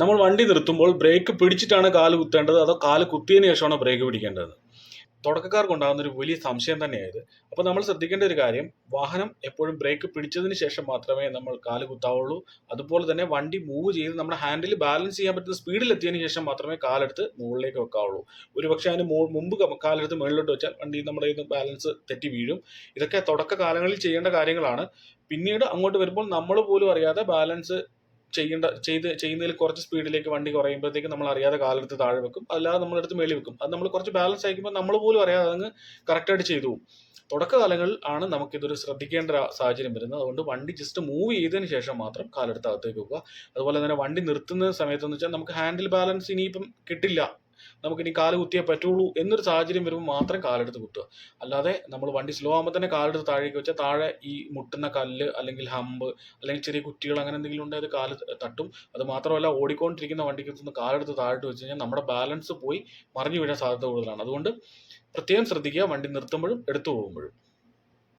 നമ്മൾ വണ്ടി നിർത്തുമ്പോൾ ബ്രേക്ക് പിടിച്ചിട്ടാണ് കാൽ കുത്തേണ്ടത് അതോ കാൽ കുത്തിയതിന് ശേഷമാണ് ബ്രേക്ക് പിടിക്കേണ്ടത്? തുടക്കക്കാർക്കുണ്ടാകുന്ന ഒരു വലിയ സംശയം തന്നെയായത്. അപ്പോൾ നമ്മൾ ശ്രദ്ധിക്കേണ്ട ഒരു കാര്യം വാഹനം എപ്പോഴും ബ്രേക്ക് പിടിച്ചതിന് ശേഷം മാത്രമേ നമ്മൾ കാൽ കുത്താവുള്ളൂ. അതുപോലെ തന്നെ വണ്ടി മൂവ് ചെയ്ത് നമ്മുടെ ഹാൻഡിൽ ബാലൻസ് ചെയ്യാൻ പറ്റുന്ന സ്പീഡിൽ എത്തിയതിന് ശേഷം മാത്രമേ കാലെടുത്ത് മുകളിലേക്ക് വെക്കാവുള്ളൂ. ഒരു പക്ഷേ അതിന് മുമ്പ് കാലെടുത്ത് മുകളിലോട്ട് വെച്ചാൽ വണ്ടി നമ്മുടെ ഇത് ബാലൻസ് തെറ്റി വീഴും. ഇതൊക്കെ തുടക്ക കാലങ്ങളിൽ ചെയ്യേണ്ട കാര്യങ്ങളാണ്. പിന്നീട് അങ്ങോട്ട് വരുമ്പോൾ നമ്മൾ പോലും അറിയാതെ ബാലൻസ് ചെയ്യേണ്ട ചെയ്ത് ചെയ്യുന്നതിൽ കുറച്ച് സ്പീഡിലേക്ക് വണ്ടി കുറയുമ്പോഴത്തേക്ക് നമ്മൾ അറിയാതെ കാലെടുത്ത് താഴെ വെക്കും. അല്ലാതെ നമ്മളെടുത്ത് മേളിൽ വെക്കും. അത് നമ്മൾ കുറച്ച് ബാലൻസ് ആയിക്കുമ്പോൾ നമ്മൾ പോലും അറിയാതെ അങ്ങ് കറക്റ്റായിട്ട് ചെയ്തു പോകും. തുടക്കകാലങ്ങളിൽ ആണ് നമുക്കിതൊരു ശ്രദ്ധിക്കേണ്ട ഒരു സാഹചര്യം വരുന്നത്. അതുകൊണ്ട് വണ്ടി ജസ്റ്റ് മൂവ് ചെയ്തതിന് ശേഷം മാത്രം കാലെടുത്ത് അകത്തേക്ക് വെക്കുക. അതുപോലെ തന്നെ വണ്ടി നിർത്തുന്ന സമയത്തെന്ന് വെച്ചാൽ നമുക്ക് ഹാൻഡിൽ ബാലൻസ് ഇനിയിപ്പം കിട്ടില്ല. നമുക്കിനി കാൽ കുത്തിയേ പറ്റുള്ളൂ എന്നൊരു സാഹചര്യം വരുമ്പോൾ മാത്രം കാലെടുത്ത് കുത്തുക. അല്ലാതെ നമ്മൾ വണ്ടി സ്ലോ ആകുമ്പോൾ തന്നെ കാലെടുത്ത് താഴേക്ക് വെച്ചാൽ താഴെ ഈ മുട്ടുന്ന കല്ല് അല്ലെങ്കിൽ ഹമ്പ് അല്ലെങ്കിൽ ചെറിയ കുറ്റികൾ അങ്ങനെ എന്തെങ്കിലും ഉണ്ടെങ്കിൽ അത് കാൽ തട്ടും. അത് മാത്രമല്ല ഓടിക്കൊണ്ടിരിക്കുന്ന വണ്ടിക്ക് നിന്ന് കാലെടുത്ത് താഴോട്ട് വെച്ച് കഴിഞ്ഞാൽ നമ്മുടെ ബാലൻസ് പോയി മറിഞ്ഞു വീഴാൻ സാധ്യത കൂടുതലാണ്. അതുകൊണ്ട് പ്രത്യേകം ശ്രദ്ധിക്കുക വണ്ടി നിർത്തുമ്പോഴും എടുത്തു പോകുമ്പോഴും.